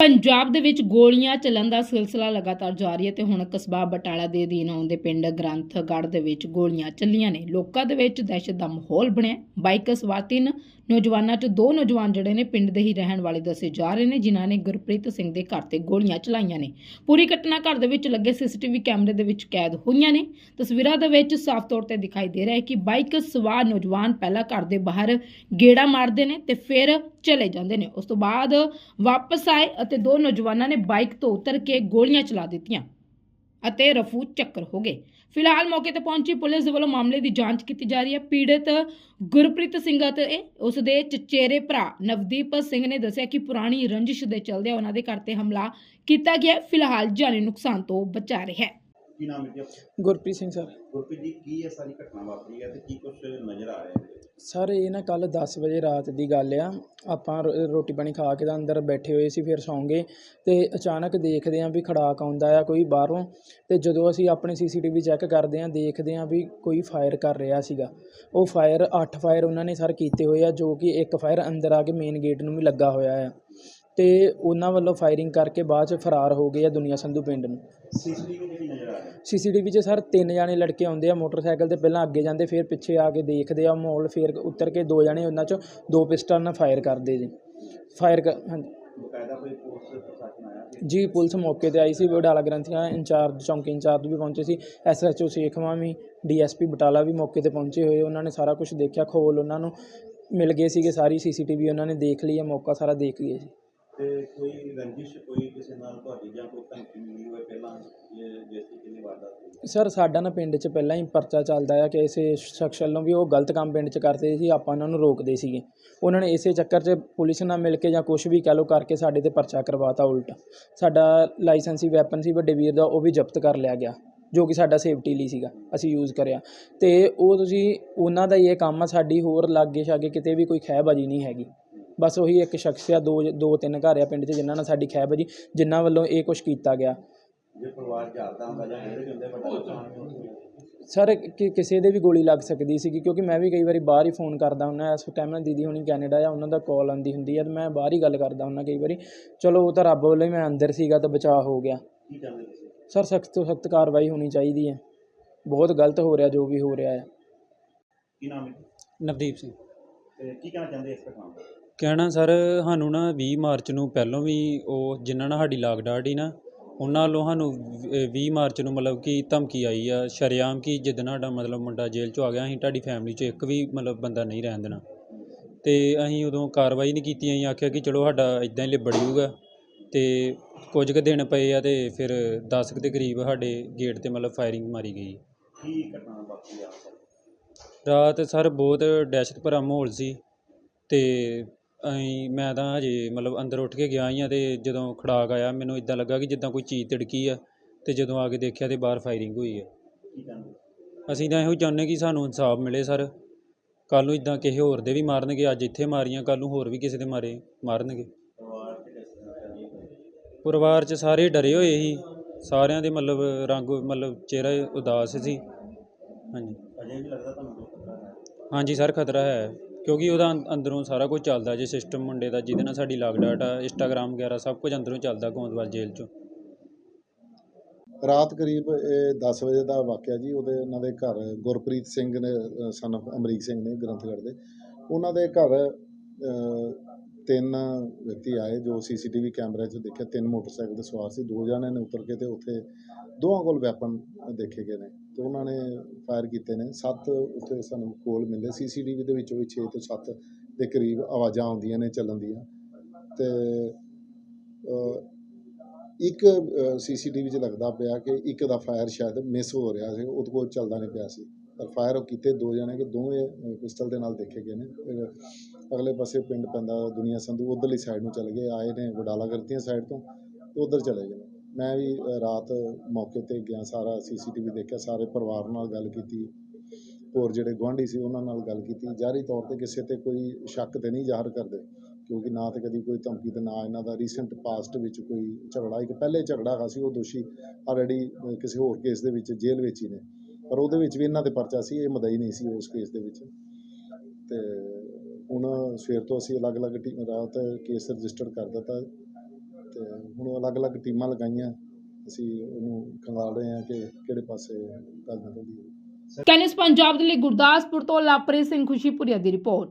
ਪੰਜਾਬ ਦੇ ਵਿੱਚ ਗੋਲੀਆਂ ਚੱਲਣ ਦਾ ਸਿਲਸਿਲਾ ਲਗਾਤਾਰ ਜਾਰੀ ਹੈ ਤੇ ਹੁਣ ਕਸਬਾ ਬਟਾਲਾ ਦੇ ਅਧੀਨ ਆਉਂਦੇ ਪਿੰਡ ਗ੍ਰੰਥਗੜ੍ਹ ਦੇ ਵਿੱਚ ਗੋਲੀਆਂ ਚੱਲੀਆਂ ਨੇ। ਲੋਕਾਂ ਦੇ ਵਿੱਚ ਦਹਿਸ਼ਤ ਦਾ ਮਾਹੌਲ ਬਣਿਆ। ਬਾਈਕ ਸਵਾਰ ਤਿੰਨ ਨੌਜਵਾਨਾਂ 'ਚ ਦੋ ਨੌਜਵਾਨ ਜਿਹੜੇ ਨੇ ਪਿੰਡ ਦੇ ਹੀ ਰਹਿਣ ਵਾਲੇ ਦੱਸੇ ਜਾ ਰਹੇ ਨੇ, ਜਿਨ੍ਹਾਂ ਨੇ ਗੁਰਪ੍ਰੀਤ ਸਿੰਘ ਦੇ ਘਰ ਤੇ ਗੋਲੀਆਂ ਚਲਾਈਆਂ ਨੇ। ਪੂਰੀ ਘਟਨਾ ਘਰ ਦੇ ਵਿੱਚ ਲੱਗੇ ਸੀਸੀਟੀਵੀ ਕੈਮਰੇ ਦੇ ਵਿੱਚ ਕੈਦ ਹੋਈਆਂ ਨੇ। ਤਸਵੀਰਾਂ ਦੇ ਵਿੱਚ ਸਾਫ਼ ਤੌਰ ਤੇ ਦਿਖਾਈ ਦੇ ਰਿਹਾ ਹੈ ਕਿ ਬਾਈਕ ਸਵਾਰ ਨੌਜਵਾਨ ਪਹਿਲਾਂ ਘਰ ਦੇ ਬਾਹਰ ਗੇੜਾ ਮਾਰਦੇ ਨੇ ਤੇ ਫਿਰ ਚਲੇ ਜਾਂਦੇ ਨੇ। ਉਸ ਤੋਂ ਬਾਅਦ ਵਾਪਸ ਆਏ ਅਤੇ ਦੋ ਨੌਜਵਾਨਾਂ ਨੇ ਬਾਈਕ ਤੋਂ ਉਤਰ ਕੇ ਗੋਲੀਆਂ ਚਲਾ ਦਿੱਤੀਆਂ ਅਤੇ ਰਫੂ ਚੱਕਰ ਹੋ ਗਏ। ਫਿਲਹਾਲ ਮੌਕੇ ਤੇ ਪਹੁੰਚੀ ਪੁਲਿਸ ਦੇ ਵੱਲੋਂ ਮਾਮਲੇ ਦੀ ਜਾਂਚ ਕੀਤੀ ਜਾ ਰਹੀ ਹੈ। ਪੀੜਤ ਗੁਰਪ੍ਰੀਤ ਸਿੰਘ ਅਤੇ ਉਸ ਦੇ ਚਚੇਰੇ ਭਰਾ ਨਵਦੀਪ ਸਿੰਘ ਨੇ ਦੱਸਿਆ ਕਿ ਪੁਰਾਣੀ ਰੰਜਿਸ਼ ਦੇ ਚਲਦਿਆਂ ਉਹਨਾਂ ਦੇ ਘਰ ਤੇ ਹਮਲਾ ਕੀਤਾ ਗਿਆ। ਫਿਲਹਾਲ ਜਾਨੀ ਨੁਕਸਾਨ ਤੋਂ ਬਚਾ ਰਿਹਾ ਹੈ। ਕੀ ਨਾਮ ਹੈ ਜੀ ਆਪਣਾ? ਗੁਰਪ੍ਰੀਤ ਸਿੰਘ ਸਰ। ਗੁਰਪ੍ਰੀਤ ਜੀ ਕੀ ਇਹ ਸਾਰੀ ਘਟਨਾ ਵਾਪਰੀ ਹੈ ਤੇ ਕੀ ਕੁਝ ਨਜ਼ਰ ਆ ਰਿਹਾ ਹੈ? ਸਰ ਇਹ ਨਾ ਕੱਲ 10 ਵਜੇ ਰਾਤ ਦੀ ਗੱਲ ਆ। ਆਪਾਂ ਰੋ- ਰੋਟੀ ਪਾਣੀ ਖਾ ਕੇ ਤਾਂ ਅੰਦਰ ਬੈਠੇ ਹੋਏ ਸੀ ਫਿਰ ਸੌਂ ਗਏ ਤੇ ਅਚਾਨਕ ਦੇਖਦੇ ਆਂ ਵੀ ਖੜਾਕ ਆਉਂਦਾ ਆ ਕੋਈ ਬਾਹਰੋਂ ਤੇ ਜਦੋਂ ਅਸੀਂ ਆਪਣੇ ਸੀਸੀਟੀਵੀ ਚੈੱਕ ਕਰਦੇ ਆਂ ਦੇਖਦੇ ਆਂ ਵੀ ਕੋਈ ਫਾਇਰ ਕਰ ਰਿਹਾ ਸੀਗਾ। ਉਹ ਫਾਇਰ 8 ਫਾਇਰ ਉਹਨਾਂ ਨੇ ਸਰ ਕੀਤੇ ਹੋਏ ਆ ਜੋ ਕਿ ਇੱਕ ਫਾਇਰ ਅੰਦਰ ਆ ਕੇ ਮੇਨ ਗੇਟ ਨੂੰ ਵੀ ਲੱਗਾ ਹੋਇਆ ਆ। ਤੇ ਉਹਨਾਂ ਵੱਲੋਂ ਫਾਇਰਿੰਗ ਕਰਕੇ ਬਾਅਦ ਚ ਫਰਾਰ ਹੋ ਗਏ ਆ ਦੁਨੀਆ ਸੰਧੂ ਪਿੰਡ ਨੂੰ। ਨਜ਼ਰ ਆ ਰਿਹਾ ਸੀਸੀਟੀਵੀ 'ਚ ਸਰ ਤਿੰਨ ਜਾਣੇ ਲੜਕੇ ਆਉਂਦੇ ਆ ਮੋਟਰਸਾਈਕਲ ਤੇ ਪਹਿਲਾਂ ਅੱਗੇ ਜਾਂਦੇ ਫਿਰ ਪਿੱਛੇ ਆ ਕੇ ਦੇਖਦੇ ਆ ਮਾਹੌਲ ਫਿਰ ਉਤਰ ਕੇ ਦੋ ਜਾਣੇ ਉਹਨਾਂ 'ਚੋਂ ਦੋ ਪਿਸਟਲ ਨਾਲ ਫਾਇਰ ਕਰਦੇ ਜੀ। ਫਾਇਰ ਕਰ ਹਾਂਜੀ। ਸੀ? ਜੀ ਪੁਲਿਸ ਮੌਕੇ ਤੇ ਆਈ ਸੀ ਬਡਾਲਾ ਗ੍ਰੰਥੀਆਂ ਇੰਚਾਰਜ ਚੌਂਕੀ ਇੰਚਾਰਜ ਵੀ ਪਹੁੰਚੇ ਸੀ ਐਸਐਚਓ ਸੇਖਵਾਂ ਵੀ ਡੀਐਸਪੀ ਬਟਾਲਾ ਵੀ ਮੌਕੇ ਤੇ ਪਹੁੰਚੇ ਹੋਏ ਉਹਨਾਂ ਨੇ ਸਾਰਾ ਕੁਝ ਦੇਖਿਆ ਖੋਲ ਉਹਨਾਂ ਨੂੰ ਮਿਲ ਗਏ ਸੀਗੇ ਸਾਰੀ ਸੀਸੀਟੀਵੀ ਉਹਨਾਂ ਨੇ ਦੇਖ ਲਈ ਹੈ ਮੌਕਾ ਸਾਰਾ ਦੇਖ ਗਏ ਜੀ ਤੇ ਕੋਈ ਰੰਜਿਸ਼, ਕੋਈ ਕਿਸੇ ਨਾਲ ਤੁਹਾਡੀ ਜਾਂ ਕੋਈ ਧਮਕੀ ਮਿਲੀ ਹੋਵੇ ਪਹਿਲਾਂ ਜੈਸੀ ਕਿੰਨੀ ਵਾਰਦਾਤ ਹੋਈ ਸਰ, ਸਾਡਾ ਨਾ ਪਿੰਡ 'ਚ ਪਹਿਲਾਂ ਹੀ ਪਰਚਾ ਚੱਲਦਾ ਆ ਕਿ ਇਸੇ ਸ਼ਖਸ ਵੱਲੋਂ ਵੀ ਉਹ ਗਲਤ ਕੰਮ ਪਿੰਡ 'ਚ ਕਰਦੇ ਸੀ, ਆਪਾਂ ਉਹਨਾਂ ਨੂੰ ਰੋਕਦੇ ਸੀਗੇ। ਉਹਨਾਂ ਨੇ ਇਸੇ ਚੱਕਰ 'ਚ ਪੁਲਿਸ ਨਾਲ ਮਿਲ ਕੇ ਜਾਂ ਕੁਝ ਵੀ ਕਹਿ ਲਓ ਕਰਕੇ ਸਾਡੇ ਤੇ ਪਰਚਾ ਕਰਵਾਤਾ ਉਲਟ। ਸਾਡਾ ਲਾਇਸੈਂਸੀ ਵੈਪਨ ਸੀ, ਵੱਡੇ ਵੀਰ ਦਾ, ਉਹ ਵੀ ਜ਼ਬਤ ਕਰ ਲਿਆ ਗਿਆ, ਜੋ ਕਿ ਸਾਡਾ ਸੇਫਟੀ ਲਈ ਸੀਗਾ, ਅਸੀਂ ਯੂਜ਼ ਕਰਿਆ। ਤੇ ਉਹ ਤੁਸੀਂ, ਉਹਨਾਂ ਦਾ ਹੀ ਇਹ ਕੰਮ ਆ, ਸਾਡੀ ਹੋਰ ਲਾਗੇ ਛਾਗੇ ਕਿਤੇ ਵੀ ਕੋਈ ਖਹਿਬਾਜੀ ਨਹੀਂ ਹੈਗੀ। ਬਸ ਉਹੀ ਇੱਕ ਸ਼ਖਸ ਆ ਦੋ ਦੋ ਤਿੰਨ ਘਰ ਆ ਪਿੰਡ 'ਚ ਜਿਨ੍ਹਾਂ ਨਾਲ ਸਾਡੀ ਖਹਿਬਾਜੀ ਜਿਨ੍ਹਾਂ ਵੱਲੋਂ ਇਹ ਕੁਝ ਕੀਤਾ ਗਿਆ। ਜੇ ਪਰਿਵਾਰ ਜਾਗਦਾ ਹੁੰਦਾ ਜਾਂ ਜਿਹੜੇ ਵੀ ਹੁੰਦੇ ਵੱਡਾ ਨੁਕਸਾਨ ਵੀ ਹੁੰਦਾ। ਸਰ ਕਿ ਕਿਸੇ ਦੇ ਵੀ ਗੋਲੀ ਲੱਗ ਸਕਦੀ ਸੀਗੀ ਕਿਉਂਕਿ ਮੈਂ ਵੀ ਕਈ ਵਾਰੀ ਬਾਹਰ ਹੀ ਫੋਨ ਕਰਦਾ ਹੁੰਦਾ ਇਸ ਟਾਈਮ ਨਾਲ ਦੀਦੀ ਹੁਣੀ ਕੈਨੇਡਾ ਆ ਉਹਨਾਂ ਦਾ ਕਾਲ ਆਉਂਦੀ ਹੁੰਦੀ ਆ ਤੇ ਮੈਂ ਬਾਹਰ ਹੀ ਗੱਲ ਕਰਦਾ ਹੁੰਦਾ ਕਈ ਵਾਰੀ ਚਲੋ ਉਹ ਤਾਂ ਰੱਬ ਵੱਲੋਂ ਹੀ ਮੈਂ ਅੰਦਰ ਸੀਗਾ ਤਾਂ ਬਚਾਅ ਹੋ ਗਿਆ। ਕੀ ਚਾਹੁੰਦੇ ਤੁਸੀਂ? ਸਰ ਸਖਤ ਤੋਂ ਸਖਤ ਕਾਰਵਾਈ ਹੋਣੀ ਚਾਹੀਦੀ ਹੈ। ਬਹੁਤ ਗਲਤ ਹੋ ਰਿਹਾ ਜੋ ਵੀ ਹੋ ਰਿਹਾ ਹੈ। ਕੀ ਨਾਮ ਹੈ? ਨਵਦੀਪ ਸਿੰਘ। ਤੇ ਕੀ ਕਹਿਣਾ ਚਾਹੁੰਦੇ ਇਸ ਘਟਨਾ ਬਾਰੇ ਕਹਿਣਾ ਸਰ ਸਾਨੂੰ ਨਾ 20 ਮਾਰਚ ਨੂੰ ਪਹਿਲੋਂ ਵੀ ਉਹ ਜਿਨ੍ਹਾਂ ਨਾਲ ਸਾਡੀ ਲਾਗ ਡਾਟ ਸੀ ਨਾ ਉਹਨਾਂ ਵੱਲੋਂ ਸਾਨੂੰ ਵ- 20 ਮਾਰਚ ਨੂੰ ਮਤਲਬ ਕਿ ਧਮਕੀ ਆਈ ਆ ਸ਼ਰੇਆਮ ਕਿ ਜਿੱਦਣ ਸਾਡਾ ਮਤਲਬ ਮੁੰਡਾ ਜੇਲ੍ਹ 'ਚੋਂ ਆ ਗਿਆ ਅਸੀਂ ਤੁਹਾਡੀ ਫੈਮਿਲੀ 'ਚ ਇੱਕ ਵੀ ਮਤਲਬ ਬੰਦਾ ਨਹੀਂ ਰਹਿਣ ਦੇਣਾ। ਤੇ ਅਸੀਂ ਉਦੋਂ ਕਾਰਵਾਈ ਨਹੀਂ ਕੀਤੀ ਅਸੀਂ ਆਖਿਆ ਕਿ ਚਲੋ ਸਾਡਾ ਇਦਾਂ ਹੀ ਲਿਬੜ ਜੂਗਾ। ਤੇ ਕੁਝ ਕੁ ਦਿਨ ਪਏ ਆ ਤੇ ਫਿਰ 10 ਕੁ ਦੇ ਕਰੀਬ ਸਾਡੇ ਗੇਟ ਤੇ ਮਤਲਬ ਫਾਇਰਿੰਗ ਮਾਰੀ ਗਈ। ਕੀ ਘਟਨਾ ਵਾਪਰੀ ਆ? ਰਾਤ ਸਰ ਬਹੁਤ ਦਹਿਸ਼ਤ ਭਰਾ ਮਾਹੌਲ ਸੀ ਤੇ ਅਸੀਂ ਮੈਂ ਤਾਂ ਹਜੇ ਮਤਲਬ ਅੰਦਰ ਉੱਠ ਕੇ ਗਿਆ ਹੀ ਆ ਤੇ ਜਦੋਂ ਖੜਾਕ ਆਇਆ ਮੈਨੂੰ ਇਦਾਂ ਲੱਗਾ ਕਿ ਜਿੱਦਾਂ ਕੋਈ ਚੀਜ਼ ਤਿੜਕੀ ਆ ਤੇ ਜਦੋਂ ਆ ਕੇ ਦੇਖਿਆ ਤੇ ਬਾਹਰ ਫਾਇਰਿੰਗ ਹੋਈ ਚਾਹੁੰਦੇ ਅਸੀਂ ਤਾਂ ਇਹੋ ਚਾਹੁੰਦੇ ਕਿ ਸਾਨੂੰ ਇਨਸਾਫ ਮਿਲੇ ਸਰ। ਕੱਲ ਨੂੰ ਇਦਾਂ ਕਿਸੇ ਹੋਰ ਦੇ ਵੀ ਮਾਰਨਗੇ ਅੱਜ ਇੱਥੇ ਮਾਰੀਆਂ ਕੱਲ ਨੂੰ ਹੋਰ ਵੀ ਕਿਸੇ ਦੇ ਮਾਰੇ ਮਾਰਨਗੇ। ਪਰਿਵਾਰ 'ਚ ਸਾਰੇ ਡਰੇ ਹੋਏ ਸੀ। ਸਾਰਿਆਂ ਦੇ ਮਤਲਬ ਰੰਗ ਮਤਲਬ ਚਿਹਰਾ ਉਦਾਸ ਸੀ। ਹਾਂਜੀ। ਹੈ? ਹਾਂਜੀ ਸਰ ਖਤਰਾ ਹੈ। ਕਿਉਂਕਿ ਉਹਦਾ ਅੰ- ਅੰਦਰੋਂ ਸਾਰਾ ਕੁਝ ਚੱਲਦਾ ਜੇ ਸਿਸਟਮ ਮੁੰਡੇ ਦਾ, ਜਿਹਦੇ ਨਾਲ ਸਾਡੀ ਲਾਗ ਡਾਟ ਆ ਇੰਸਟਾਗ੍ਰਾਮ ਵਗੈਰਾ ਸਭ ਕੁਝ ਅੰਦਰੋਂ ਚੱਲਦਾ ਗੋਂਦਵਾਲ ਜੇਲ੍ਹ 'ਚੋਂ। ਰਾਤ ਕਰੀਬ ਇਹ 10 ਵਜੇ ਦਾ ਵਾਕਿਆ ਜੀ, ਉਹਦੇ ਉਹਨਾਂ ਦੇ ਘਰ ਗੁਰਪ੍ਰੀਤ ਸਿੰਘ ਨੇ ਸਨ ਅਮਰੀਕ ਸਿੰਘ ਨੇ, ਗ੍ਰੰਥਗੜ੍ਹ ਦੇ। ਉਹਨਾਂ ਦੇ ਘਰ ਤਿੰਨ ਵਿਅਕਤੀ ਆਏ ਜੋ ਸੀਸੀਟੀਵੀ ਕੈਮਰੇ 'ਚ ਦੇਖਿਆ। ਤਿੰਨ ਮੋਟਰਸਾਈਕਲ ਤੇ ਸਵਾਰ ਸੀ। ਦੋ ਜਣੇ ਨੇ ਉਤਰ ਕੇ ਤੇ ਉੱਥੇ ਦੋਵਾਂ ਕੋਲ ਵੈਪਨ ਦੇਖੇ ਗਏ ਨੇ ਤੇ ਉਹਨਾਂ ਨੇ ਫਾਇਰ ਕੀਤੇ ਨੇ। ਸੱਤ ਉੱਥੇ ਸਾਨੂੰ ਕੋਲ ਮਿਲੇ। ਸੀਸੀਟੀਵੀ ਦੇ ਵਿੱਚੋਂ ਵੀ 6 ਤੋਂ 7 ਦੇ ਕਰੀਬ ਆਵਾਜ਼ਾਂ ਆਉਂਦੀਆਂ ਨੇ ਚੱਲਣ ਦੀਆਂ। ਤੇ ਅ, ਇੱਕ ਸੀਸੀਟੀਵੀ 'ਚ ਲੱਗਦਾ ਪਿਆ ਕਿ ਇੱਕ ਦਾ ਫਾਇਰ ਸ਼ਾਇਦ ਮਿਸ ਹੋ ਰਿਹਾ ਸੀ। ਉਹਦੇ ਕੋਲ ਚੱਲਦਾ ਨਹੀਂ ਪਿਆ ਸੀ। ਪਰ ਫਾਇਰ ਉਹ ਕੀਤੇ। ਦੋ ਜਣੇ ਕਿ ਦੋਵੇਂ ਪਿਸਟਲ ਦੇ ਨਾਲ ਦੇਖੇ ਗਏ ਨੇ। ਅਗਲੇ ਪਾਸੇ ਪਿੰਡ ਪੈਂਦਾ, ਦੁਨੀਆ ਸੰਧੂ ਉਧਰਲੀ ਸਾਈਡ ਨੂੰ ਚਲੇ ਗਏ, ਆਏ ਨੇ ਵਡਾਲਾ ਕਰਤੀਆਂ ਸਾਈਡ ਤੋਂ ਤੇ ਉਧਰ ਚਲੇ ਗਏ ਮੈਂ ਵੀ ਰਾਤ ਮੌਕੇ ਤੇ ਗਿਆ, ਸਾਰਾ ਸੀਸੀਟੀਵੀ ਦੇਖਿਆ, ਸਾਰੇ ਪਰਿਵਾਰ ਨਾਲ ਗੱਲ ਕੀਤੀ। ਹੋਰ ਜਿਹੜੇ ਗੁਆਂਢੀ ਸੀ ਉਹਨਾਂ ਨਾਲ ਗੱਲ ਕੀਤੀ। ਜਾਰੀ ਤੌਰ ਤੇ ਕਿਸੇ ਤੇ ਕੋਈ ਸ਼ੱਕ ਤੇ ਨਹੀਂ ਜ਼ਾਹਰ ਕਰਦੇ, ਕਿਉਂਕਿ ਨਾ ਤੇ ਕਦੀ ਕੋਈ ਧਮਕੀ ਤੇ ਨਾ ਇਹਨਾਂ ਦਾ ਰੀਸੈਂਟ ਪਾਸਟ ਵਿੱਚ ਕੋਈ ਝਗੜਾ। ਇੱਕ ਪਹਿਲੇ ਝਗੜਾ ਹੈਗਾ ਸੀ, ਉਹ ਦੋਸ਼ੀ ਆਲਰੇਡੀ ਕਿਸੇ ਹੋਰ ਕੇਸ ਦੇ ਵਿੱਚ ਜੇਲ੍ਹ ਵਿੱਚ ਹੀ ਨੇ। ਪਰ ਉਹਦੇ ਵਿੱਚ ਵੀ ਇਹਨਾਂ ਦੇ ਪਰਚਾ ਸੀ, ਇਹ ਮਦਈ ਨਹੀਂ ਸੀ ਉਸ ਕੇਸ ਦੇ ਵਿੱਚ। ਤੇ ਹੁਣ ਸਵੇਰ ਤੋਂ ਅਸੀਂ ਅਲੱਗ-ਅਲੱਗ ਟੀ- ਰਾਤ ਕੇਸ ਰਜਿਸਟਰ ਕਰ ਦਿੱਤਾ ਤੇ ਹੁਣ ਅਲੱਗ-ਅਲੱਗ ਟੀਮਾਂ ਲਗਾਈਆਂ। ਅਸੀਂ ਉਹਨੂੰ ਖੰਗਾਲ ਰਹੇ ਹਾਂ ਕਿ ਕਿਹੜੇ ਪਾਸੇ ਗੱਲ ਨਿਕਲਦੀ ਹੈ ਕੈਨਿਸ ਪੰਜਾਬ ਦੇ ਲਈ ਗੁਰਦਾਸਪੁਰ ਤੋਂ ਲਾਪਰੀ ਸਿੰਘ ਖੁਸ਼ੀਪੁਰੀਆ ਦੀ ਰਿਪੋਰਟ।